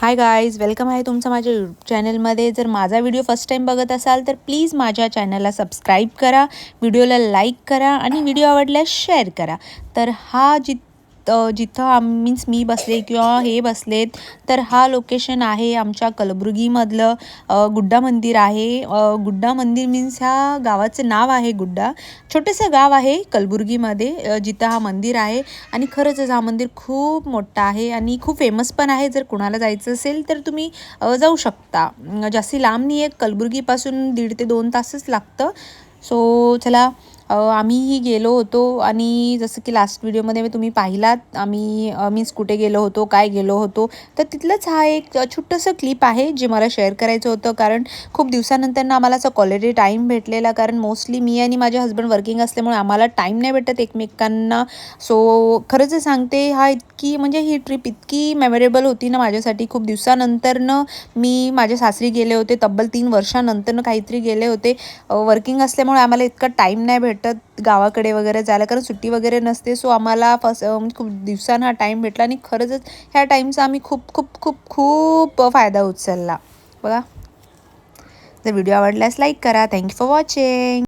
Hi guys welcome आहे तुमचं माझ्या यूट्यूब चॅनलमध्ये जर माझा व्हिडिओ फर्स्ट टाईम बघत असाल तर प्लीज माझ्या चॅनलला सबस्क्राईब करा व्हिडिओला लाईक करा आणि व्हिडिओ आवडल्यास शेअर करा. तर हा जित जिथं आम मीन्स मी बसले किंवा हे बसलेत तर हा लोकेशन आहे आमच्या कलबुर्गीमधलं. गुड्डा मंदिर आहे. गुड्डा मंदिर मीन्स ह्या गावाचं नाव आहे गुड्डा. छोटंसं गाव आहे कलबुर्गीमध्ये जिथं हा मंदिर आहे. आणि खरंच हा मंदिर खूप मोठं आहे आणि खूप फेमस पण आहे. जर कुणाला जायचं असेल तर तुम्ही जाऊ शकता. जास्ती लांब नाही आहे कलबुर्गीपासून दीड ते दोन तासच लागतं. सो चला आम्हीही गेलो होतो आणि जसं की लास्ट व्हिडिओमध्ये मी तुम्ही पाहिलात आम्ही मीन्स कुठे गेलो होतो काय गेलो होतो तर तिथलंच हा एक छोटंसं क्लिप आहे जे मला शेअर करायचं होतं. कारण खूप दिवसानंतर ना आम्हाला असं क्वालिटी टाईम भेटलेला कारण मोस्टली मी आणि माझे हस्बंड वर्किंग असल्यामुळे आम्हाला टाईम नाही भेटत एकमेकांना. सो खरंच सांगते हा इतकी म्हणजे ही ट्रिप इतकी मेमोरेबल होती ना माझ्यासाठी. खूप दिवसानंतरनं मी माझ्या सासरी गेले होते तब्बल तीन वर्षानंतरनं काहीतरी गेले होते. वर्किंग असल्यामुळे आम्हाला इतका टाईम नाही भेटत गावाकडे वगैरे जायला कारण सुट्टी वगैरे नसते. सो आम्हाला फस म्हणजे खूप दिवसानं हा टाईम भेटला आणि खरंच ह्या टाईमचा आम्ही खूप खूप खूप खूप फायदा उचलला. बघा. जर व्हिडिओ आवडल्यास लाईक करा. Thank you for watching